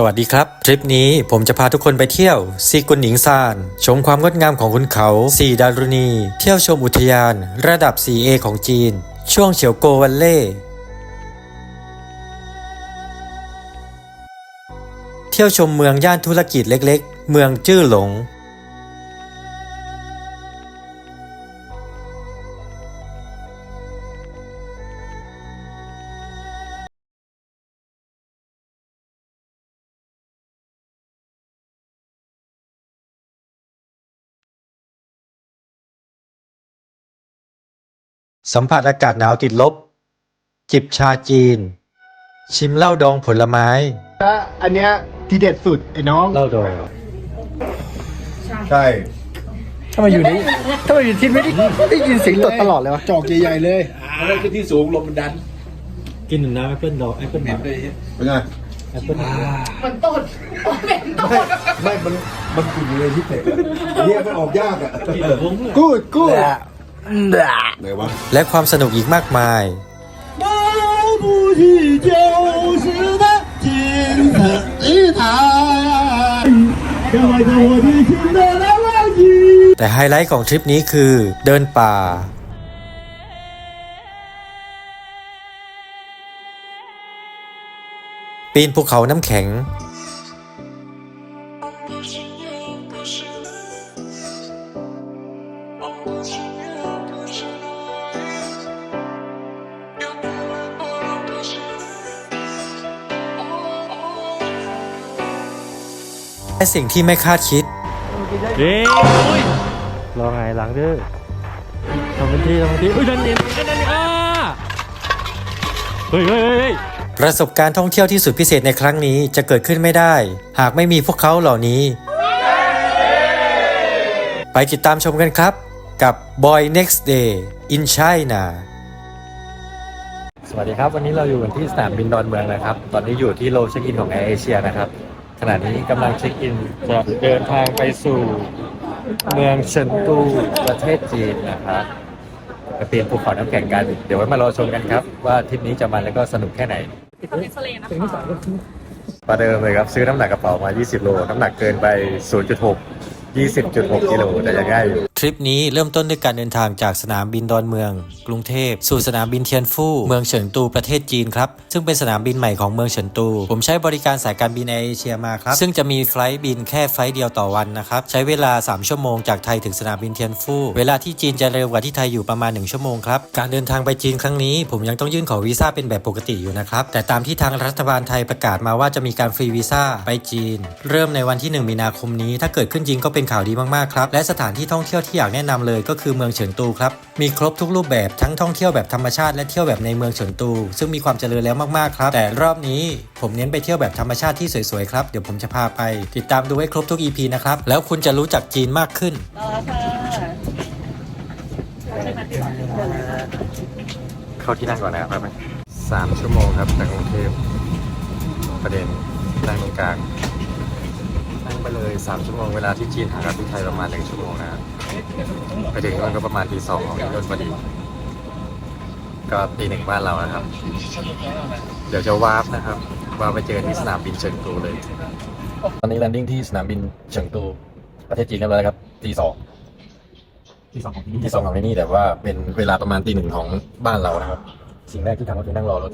สวัสดีครับ ทริปนี้ผมจะพาทุกคนไปเที่ยวซีกุนหนิงซาน ชมความงดงามของขุนเขาสีดารุณี เที่ยวชมอุทยานระดับ 4A ของจีน ช่วงเฉียวโกวันเล่ เที่ยวชมเมืองย่านธุรกิจเล็กๆ เมืองจื้อหลง สัมผัสอากาศหนาวติดลบ จิบชาจีน ชิมเหล้าดองผลไม้ ถ้าอันเนี้ยทีเด็ดสุดไอ้น้อง เหล้าดอง ใช่ถ้ามาอยู่นี่ถ้ามาอยู่ที่ไม่ได้ได้ยินเสียงตดตลอดเลยวะจอกใหญ่ๆเลยอันนั้นคือที่สูงลมมันดันกินหนึ่งน้ำแอปเปิลดองแอปเปิลดองเป็นไงแอปเปิลไม่ มัน มันกลิ่นเลยที่เตะเนี่ยมันออกยากอะ กูดกูด ไหนวะและความสนุกอีกมากมาย แต่ไฮไลท์ของทริปนี้คือเดินป่า ปีนภูเขาน้ำแข็ง สิ่งที่ไม่คาดคิดเฮ้ยรอไงหลังเด้อทำเป็นที่ทำเป็นที่เฮ้ยนั่นเนี่ยนั่นเนี่ยอ่าเฮ้ยเฮ้ยเฮ้ยเฮ้ยประสบการณ์ท่องเที่ยวที่สุดพิเศษในครั้งนี้จะเกิดขึ้นไม่ได้ หากไม่มีพวกเขาเหล่านี้ ไปติดตามชมกันครับ กับ Boy Next Day in China สวัสดีครับ วันนี้เราอยู่กันที่สนามบินดอนเมืองนะครับ ตอนนี้อยู่ที่โลเช็คอินของแอร์เอเชียนะครับ ขณะนี้กำลังเช็คอินจะเดินทางไปสู่เมืองเฉินตูประเทศจีนนะครับไปปีนภูเขาน้ำแข็งกัน เดี๋ยวไว้มารอชมกันครับ ว่าทริปนี้จะมันแล้วก็สนุกแค่ไหนประเดิมเลยครับ ซื้อน้ำหนักกระเป๋ามา 20 โล น้ำหนักเกินไป 0.6 20.6 กิโลแต่ยังง่ายอยู่ ทริปนี้เริ่มต้นด้วยการเดินทางจากสนามบินดอนเมือง กรุงเทพ สู่สนามบินเทียนฟู่เมืองเฉิงตูประเทศจีนครับซึ่งเป็นสนามบินใหม่ของเมืองเฉินตู ผมใช้บริการสายการบินแอร์เอเชียมาครับซึ่งจะมีไฟล์บินแค่ไฟล์เดียวต่อวันนะครับใช้เวลา 3 ชั่วโมงจากไทยถึงสนามบินเทียนฟู่เวลาที่จีนจะเร็วกว่าที่ไทยอยู่ประมาณ 1 ชั่วโมงครับการเดินทางไปจีนครั้งนี้ ผมยังต้องยื่นขอวีซ่าเป็นแบบปกติอยู่นะครับแต่ตามที่ทางรัฐบาลไทยประกาศมาว่าจะมีการฟรีวีซ่าไปจีน เริ่มในวันที่ 1 มีนาคมนี้ ถ้าเกิดขึ้นจริงก็เป็นข่าวดีมากๆครับและสถานที่ท่องเที่ยวที่อยากแนะนำเลยก็คือเมืองเฉินตูครับ มีครบทุกรูปแบบทั้งท่องเที่ยวแบบธรรมชาติและเที่ยวแบบในเมืองเฉินตู ซึ่งมีความเจริญแล้วมากๆครับ แต่รอบนี้ผมเน้นไปเที่ยวแบบธรรมชาติที่สวยๆครับ เดี๋ยวผมจะพาไป ติดตามดูให้ครบทุก EP นะครับ แล้วคุณจะรู้จักจีนมากขึ้นเข้าที่นั่งก่อนนะครับสามชั่วโมงครับจากกรุงเทพประเด็นนั่งตรงกลางนั่งไปเลยสามชั่วโมง เวลาที่จีนหากับที่ไทยประมาณหนึ่งชั่วโมงนะครับ ไปถึงมันก็ประมาณตีสองของอินโดนีเซียพอดี ก็ตีหนึ่งบ้านเรานะครับ เดี๋ยวจะวาร์ปนะครับวาร์ปไปเจอที่สนามบินเฉิงตูเลย ตอนนี้แลนดิ้งที่สนามบินเฉิงตูประเทศจีนเรียบร้อยแล้วครับตีสองที่สองของที่นี่ที่สองของที่นี่แต่ว่าเป็นเวลาประมาณตีหนึ่งของบ้านเรานะครับ สิ่งแรกที่ทำก็คือนั่งรอรถ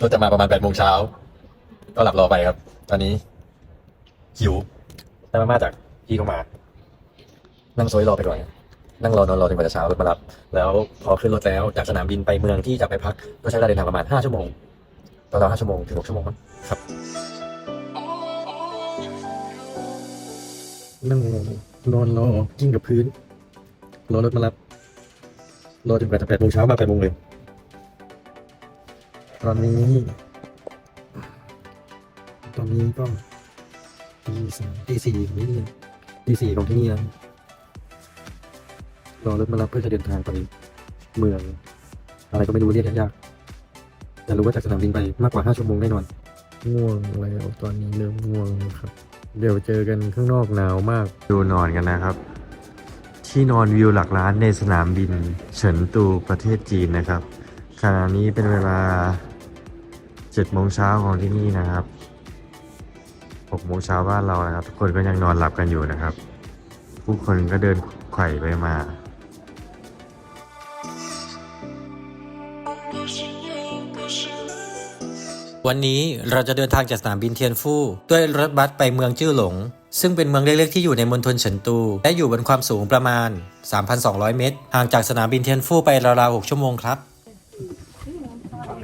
รถจะมาประมาณแปดโมงเช้าก็หลับรอไปครับ ตอนนี้หิวได้มาม่าจากพี่เขามา นั่งโซยรอไปก่อนนั่งรอนอนรอจนกว่าจะเช้ารถมารับ แล้วพอขึ้นรถแล้วจากสนามบินไปเมืองที่จะไปพักก็ใช้เวลาเดินทางประมาณห้าชั่วโมงตอนเราห้าชั่วโมงถึงหกชั่วโมงครับนั่งนอนรอกิ้งกับพื้น รอรถมารับ รอจนกว่าจะแปดโมงเช้ามาแปดโมงเลยตอนนี้ ตอนนี้ก็ตีสามตีสี่ของที่นี่ตีสี่ของที่นี่แล้ว รอรถมารับเพื่อจะเดินทางไปเมือง อะไรก็ไม่รู้เรียกยากๆแต่รู้ว่าจากสนามบินไปมากกว่าห้าชั่วโมงแน่นอน ง่วงแล้วตอนนี้เริ่มง่วงครับ เดี๋ยวเจอกันข้างนอกหนาวมากดูนอนกันนะครับ ที่นอนวิวหลักล้านในสนามบิน เฉินตูประเทศจีนนะครับ ขณะนี้เป็นเวลา7โมงเช้าของที่นี่นะครับหกโมงเช้าบ้านเรานะครับ ทุกคนก็ยังนอนหลับกันอยู่นะครับ ผู้คนก็เดินไขว่ไปมา วันนี้เราจะเดินทางจากสนามบินเทียนฟู่ด้วยรถบัสไปเมืองจื้อหลง ซึ่งเป็นเมืองเล็กๆที่อยู่ในมณฑลเฉินตู และอยู่บนความสูงประมาณ 3,200 เมตร ห่างจากสนามบินเทียนฟู่ไปราวๆ6ชั่วโมงครับ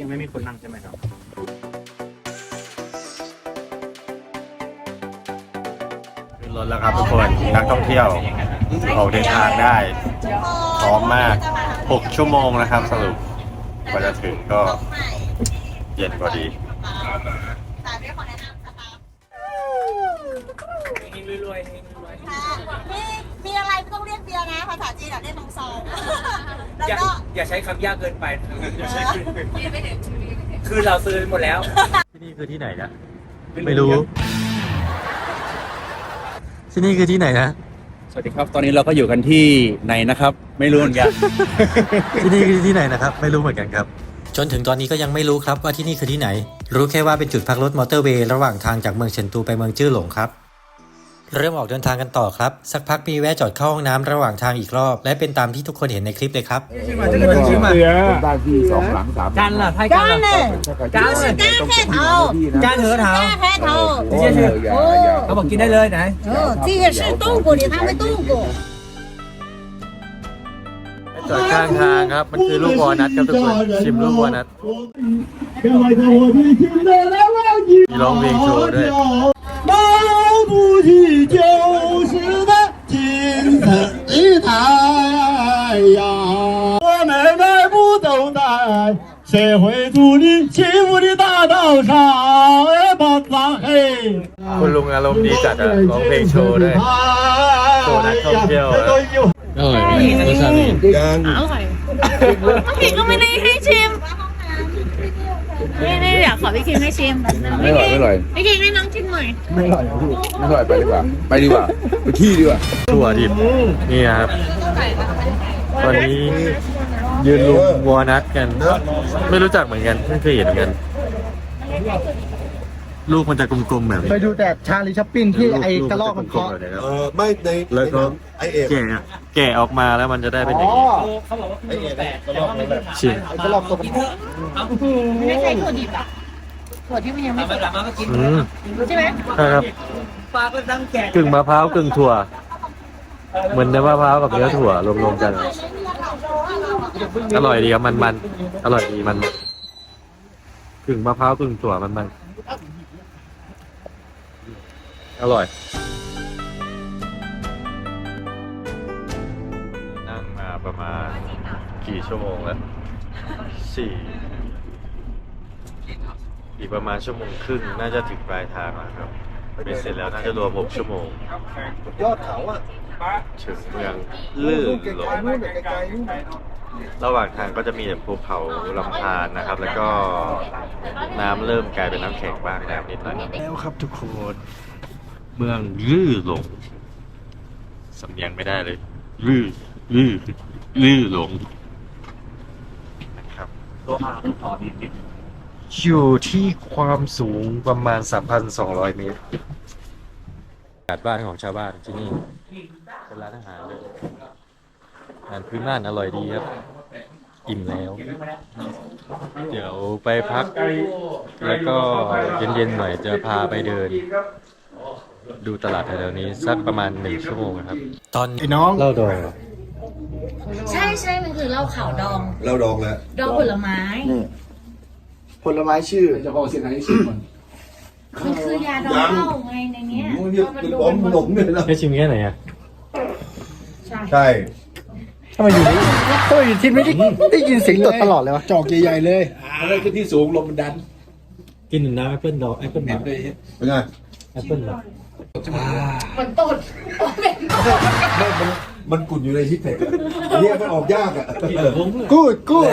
ยังไม่มีคนนั่งใช่ไหมครับขึ้นรถแล้วครับทุกคนนักท่องเที่ยวออกเดินทางได้พร้อมมาก 6 ชั่วโมงนะครับสรุปกว่าจะถึงก็เย็นพอดีมีมีอะไรไม่ต้องเรียกเบียร์นะ ภาษาจีนอะเรียกน้องซองแล้วอย่าก็อย่าใช้คำยากเกินไปอย่าใช้คือเราซื้อหมดแล้ว ที่นี่คือที่ไหนนะไม่รู้ ที่นี่คือที่ไหนนะสวัสดีครับ ตอนนี้เราก็อยู่กันที่ไหนนะครับ ไม่รู้เหมือนกัน ที่นี่คือที่ไหนนะครับ ไม่รู้เหมือนกันครับ จนถึงตอนนี้ก็ยังไม่รู้ครับว่าที่นี่คือที่ไหน รู้แค่ว่าเป็นจุดพักรถมอเตอร์เวย์ระหว่างทางจากเมืองเฉินตูไปเมืองจื้อหลงครับ เริ่มออกเดินทางกันต่อครับ สักพักมีแวะจอดเข้าห้องน้ำระหว่างทางอีกรอบ และเป็นตามที่ทุกคนเห็นในคลิปเลยครับ บ้านที่สองหลังสาม กันล่ะไพ่กัน 干 ล่ะ 呢？ กันเลย 干黑头， กันเหอเท้า 干黑头。 โอ้ยอย่าอย่า เขาบอกกินได้เลยไหน 哦，这个是冻过的，它会冻过。 จอดข้างทางครับ มันคือลูกวอลนัทครับทุกคน ชิมลูกวอลนัทมีร้องเพลงโชว์ด้วย 毛主席就是那金色的太阳，我们迈步走在社会主义幸福的大道上，哎，把咱嘿。 คุณลุงอารมณ์ดีจัดอะร้องเพลงโชว์ด้วย โชว์นักท่องเที่ยว อะอร่อยไหมรสชาติดียังพี่ก็ไม่ได้ให้ชิมไม่ได้อยากขอพี่คิมให้ชิมไม่อร่อยไม่อร่อยพี่คิมให้น้องชิมหน่อยไม่อร่อยพี่ไม่อร่อยไปดีกว่า ไปดีกว่าไปขี้ดีกว่าถั่วดิบนี่นะครับตอนนี้ยืนลุมวอลนัทกัน ไม่รู้จักเหมือนกันไม่เคยเห็นเหมือนกัน ลูกมันจะกลมๆแบบนี้ ไปดูแต่ชาลีชัปปิ้นที่ไอ้กระรอกมันกลมเคาะๆแบบนี้ครับเออไม่ในแล้วก็ ไอเอกแกะแกะออกมาแล้วมันจะได้เป็นอย่างอ๋อนี้ไอ้เอกกระรอกมันแบบชิมไอ้กระรอกตัวมันไม่ได้ใช้ถั่วดิบอะถั่วที่มันยังไม่มาหลังมาก็กินอืมใช่ไหมใช่ครับปลาก็ตั้งแกะกึ่งมะพร้าวกึ่งถั่ว เหมือนเนื้อมะพร้าวกับเนื้อถั่วรวมๆกัน อร่อยดีครับมันมันๆอร่อยดีมันๆกึ่งมะพร้าวกึ่งถั่วมันมันๆ อร่อย นั่งมาประมาณกี่ชั่วโมงแล้วสี่อีกประมาณชั่วโมงครึ่งน่าจะถึงปลายทางแล้วครับเป็นเสร็จแล้วน่าจะรวมหกชั่วโมง ยอดเขาอะถึงเมืองลื่นหลง นู่นไกลๆนู่นระหว่างทางก็จะมีแต่ภูเขาลำธารนะครับ แล้วก็น้ำเริ่มกลายเป็นน้ำแข็งบ้างแล้วนิดหน่อย แล้วครับทุกคน เมืองลื่นหลงสำเนียงไม่ได้เลยลื่นลื่นลื่นหลงนะครับอยู่ที่ความสูงประมาณ 3,200 เมตรอากาศบ้านของชาวบ้านที่นี่เป็นร้านอาหารเลยอาหารพื้นบ้านอร่อยดีครับ อิ่มแล้ว เดี๋ยวไปพัก แล้วก็เย็นๆหน่อยจะพาไปเดิน ดูตลาดแถวๆนี้สักประมาณหนึ่งชั่วโมงครับ ตอนนี้ไอ้น้องเล่าดอยใช่ใช่มันคือเหล้าขาวดอง เราดองแล้ว ดองผลไม้ ผลไม้ชื่อเจะพอเสียงไหนชิมก่อนมันคือยาดองเหล้าไงในเนี้ยมึงเนี่ยเป็นผมหลงเลยแล้วแค่ชิมแค่ไหนอะใช่ทำไมอยู่นี่ทำไมอยู่ที่ไม่ได้ได้ยินเสียงตดตลอดเลยวะจอกใหญ่ๆเลยอะไรขึ้นที่สูงลมมันดันกินน้ำแอปเปิลดอกแอปเปิลดอกเป็นไงแอปเปิลดอก มันตดมันกุ่นอยู่ในที่เผ็ดอะเรียกมันออกยากอะกูดกูด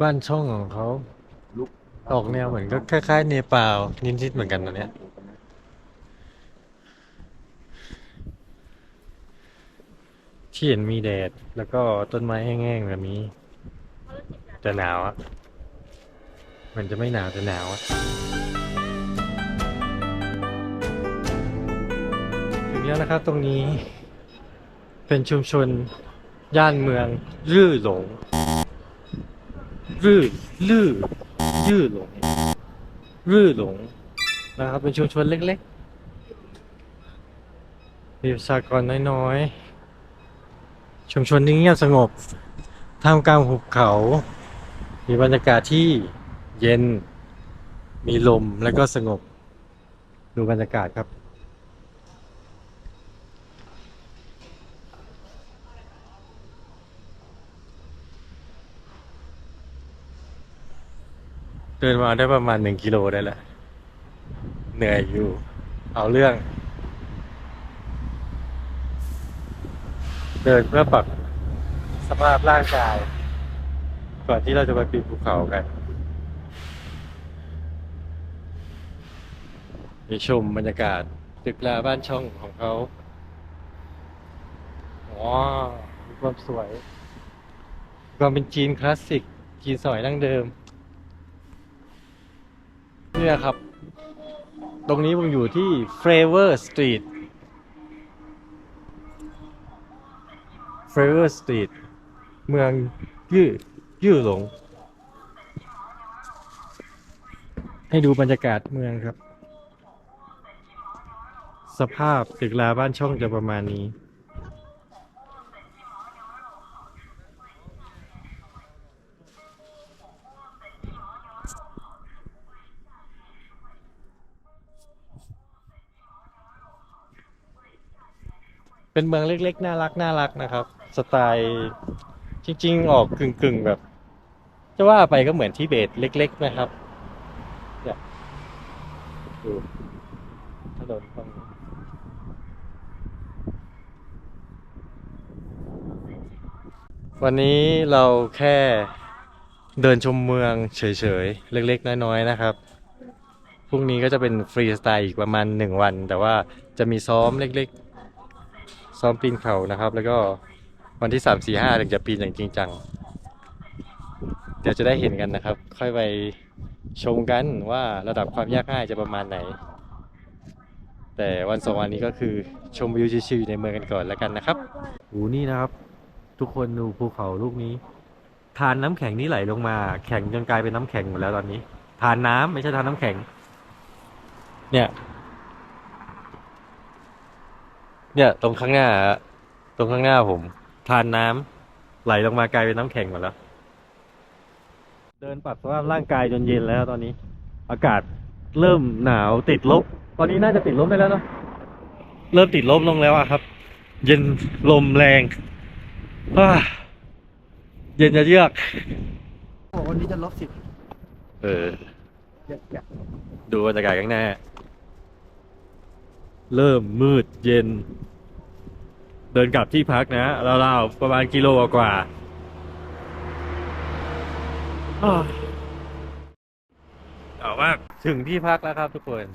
บ้านช่องของเขาออกแนวเหมือนก็คล้ายๆ เนปาลนิดๆเหมือนกันตอนเนี้ยที่เห็นมีแดด แล้วก็ต้นไม้แห้งๆแบบนี้ แต่หนาวอะมันจะไม่หนาวแต่หนาวอะ แล้วนะครับ ตรงนี้ เป็นชุมชน ย่านเมืองรื่อหลงรื่อลื่อยื่อหลงรื่อหลงนะครับ เป็นชุมชนเล็กๆมีประชากรน้อยๆ ชุมชนนี้เงียบสงบท่ามกลางหุบเขา มีบรรยากาศที่เย็น มีลมและก็สงบ ดูบรรยากาศครับ เดินมาได้ประมาณหนึ่งกิโลได้แหละ เหนื่อยอยู่ เอาเรื่อง เดินเพื่อปรับสภาพร่างกาย ก่อนที่เราจะไปปีนภูเขากันมีชมบรรยากาศตึกราบ้านช่องของเขาว้าวมีความสวย ความเป็นจีนคลาสสิก จีนสมัยดั้งเดิม เนี่ยครับ ตรงนี้ผมอยู่ที่ Flavor Street Flavor Street เมืองยื่อยื่อหลง ให้ดูบรรยากาศเมืองครับ สภาพตึกราบ้านช่องจะประมาณนี้ เป็นเมืองเล็ก ๆ น่ารักน่ารักนะครับ สไตล์จริง ๆ ออกกึ่งๆแบบ จะว่าไปก็เหมือนที่เบตเล็ก ๆ นะครับเนี่ยดูถนนตรงนี้วันนี้เราแค่เดินชมเมืองเฉยๆ เล็กๆ น้อยๆ นะครับ พรุ่งนี้ก็จะเป็นฟรีสไตล์อีกประมาณหนึ่งวัน แต่ว่าจะมีซ้อมเล็กๆ ซ้อมปีนเขานะครับ แล้วก็วันที่สามสี่ห้าถึงจะปีนอย่างจริงจัง เดี๋ยวจะได้เห็นกันนะครับ ค่อยไปชมกันว่าระดับความยากง่ายจะประมาณไหน แต่วันสองวันนี้ก็คือชมวิวชิวๆในเมืองกันก่อนแล้วกันนะครับโอ้นี่นะครับ ทุกคนดูภูเขาลูกนี้ ทานน้ำแข็งนี่ไหลลงมา แข็งจนกลายเป็นน้ำแข็งหมดแล้วตอนนี้ ทานน้ำไม่ใช่ทานน้ำแข็ง เนี่ย เนี่ยตรงข้างหน้าอะตรงข้างหน้าผม ทานน้ำไหลลงมากลายเป็นน้ำแข็งหมดแล้ว เดินปรับสภาพร่างกายจนเย็นแล้วตอนนี้ อากาศเริ่มหนาวติดลบ ตอนนี้น่าจะติดลบได้แล้วเนาะเริ่มติดลบลงแล้วอะครับ เย็นลมแรงอ้าเย็นจะเยือกวันนี้จะลบสิบเออดูบรรยากาศข้างหน้า เริ่มมืดเย็น เดินกลับที่พักนะราวๆประมาณกิโลกว่าอ้าวเอามากถึงที่พักแล้วครับทุกคน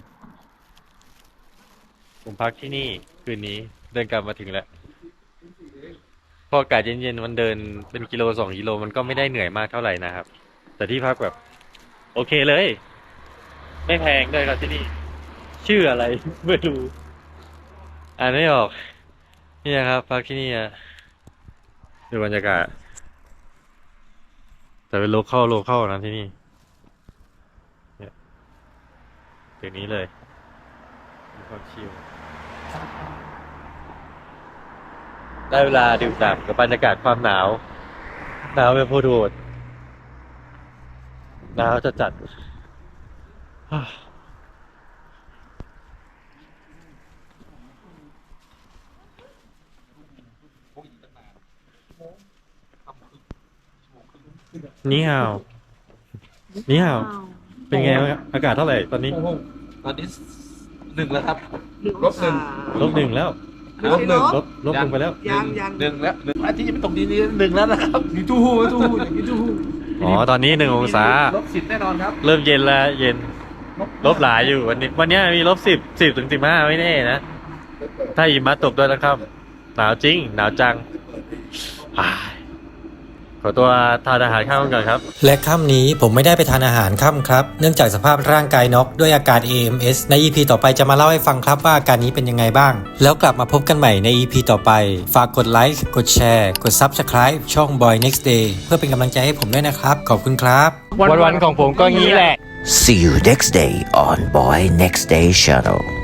ผมพักที่นี่คืนนี้เดินกลับมาถึงแล้ว พออากาศเย็นๆมันเดินเป็นกิโลสองกิโลมันก็ไม่ได้เหนื่อยมากเท่าไหร่นะครับ แต่ที่พักแบบ โอเคเลย ไม่แพงด้วยครับที่นี่ ชื่ออะไรไม่รู้ อ่านไม่ออกนี่นะครับ พักที่นี่อะดูบรรยากาศ แต่เป็นโลเคอลโลเคอลนะที่นี่เนี่ยตึกนี้เลยมีความชิลได้เวลาดื่มด่ำกับบรรยากาศความหนาว หนาวเป็นโพโดดหนาวจะจัด นี่ฮาว นี่ฮาว เป็นไงบ้างครับอากาศเท่าไหร่ตอนนี้ ตอนนี้หนึ่งแล้วครับ ลบหนึ่ง ลบหนึ่งแล้ว ลบหนึ่งลบลบลงไปแล้วยังยังหนึ่งแล้วหนึ่งอาทิตย์จะไปตกดีนี้หนึ่งแล้วนะครับ มีตู้หู้มีตู้หู้อย่างนี้ตู้หู้อ๋อ ตอนนี้หนึ่งองศา ลบสิบแน่นอนครับ เริ่มเย็นแล้วเย็น ลบหลายอยู่วันนี้ วันนี้มีลบสิบสิบถึงสิบห้าไม่แน่นะ ถ้าหิมะตกด้วยนะครับ หนาวจริง หนาวจังอ้าย ขอตัวทานอาหารข้าวกันก่อนครับ และค่ำนี้ผมไม่ได้ไปทานอาหารค่ำครับ เนื่องจากสภาพร่างกายน็อกด้วยอาการ AMS ใน EP ต่อไปจะมาเล่าให้ฟังครับว่าอาการนี้เป็นยังไงบ้าง แล้วกลับมาพบกันใหม่ใน EP ต่อไป ฝากกดไลค์ กดแชร์ กด Subscribe ช่อง Boy Next Day เพื่อเป็นกำลังใจให้ผมด้วยนะครับ ขอบคุณครับ วันๆของผมก็งี้แหละ See you next day on Boy Next Day Channel.